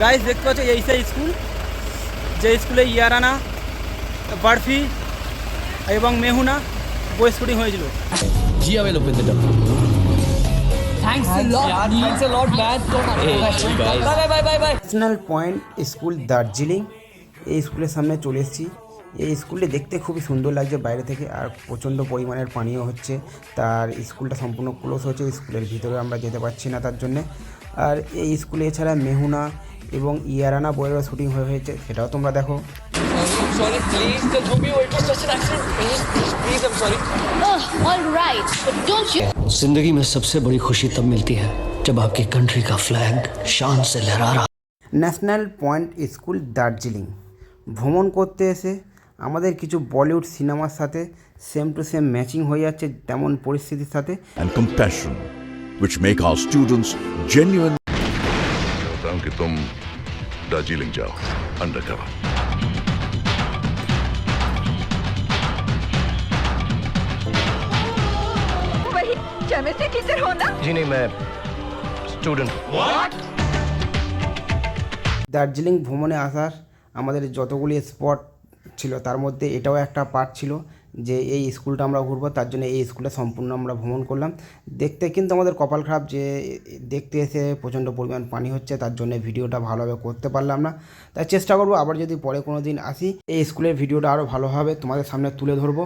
Guys দেখতে পাচ্ছ এই সেই স্কুল যে স্কুলে ইয়ারানা বার্ফি এবং মেহুনা বই শুটিং হয়েছিল। জি I open the national point school Darjeeling এই স্কুলের সামনে চলে এসেছি। এই স্কুলটি দেখতে খুবই সুন্দর লাগছে বাইরে থেকে আর প্রচণ্ড পরিমাণের পানীয় হচ্ছে। তার স্কুলটা সম্পূর্ণ ক্লোজ হচ্ছে স্কুলের ভিতরে আমরা যেতে পারছি না তার জন্যে। আর এই স্কুলে এছাড়া মেহুনা এবং ইয়ারানা বইয়েরও শুটিং হয়ে হয়েছে সেটাও তোমরা দেখো Sorry, please. The Romeo, it was just an accident. Please, please, please, I'm sorry. Oh, all right. But don't you जिंदगी में सबसे बड़ी खुशी तब मिलती है जब आपकी कंट्री का फ्लैग शान से लहरा रहा ন্যাশনাল পয়েন্ট স্কুল দার্জিলিং ভ্রমণ করতে এসে আমাদের কিছু বলিউড সিনেমার সাথে সেম টু সেম ম্যাচিং হয়ে যাচ্ছে তেমন পরিস্থিতির সাথে and compassion, which make our students genuine. चाहता हूं कि तुम दार्जिलिंग जाओ अंडर कवर वही केमिस्ट्री टीचर हो ना जी नहीं मैं स्टूडेंट দার্জিলিং ভ্রমণে আসার আমাদের যতগুলি স্পট ছিল তার মধ্যে এটাও একটা পার্ট ছিল যে এই স্কুলটা আমরা ঘুরবো, তার জন্য এই স্কুলটা সম্পূর্ণ আমরা ভ্রমণ করলাম। দেখতে কিন্তু আমাদের কপাল খারাপ যে দেখতে এসে প্রচণ্ড পরিমাণ পানি হচ্ছে, তার জন্য ভিডিওটা ভালোভাবে করতে পারলাম না। তাই চেষ্টা করব আবার যদি পরে কোনো দিন আসি, এই স্কুলের ভিডিওটা আরও ভালোভাবে তোমাদের সামনে তুলে ধরবো।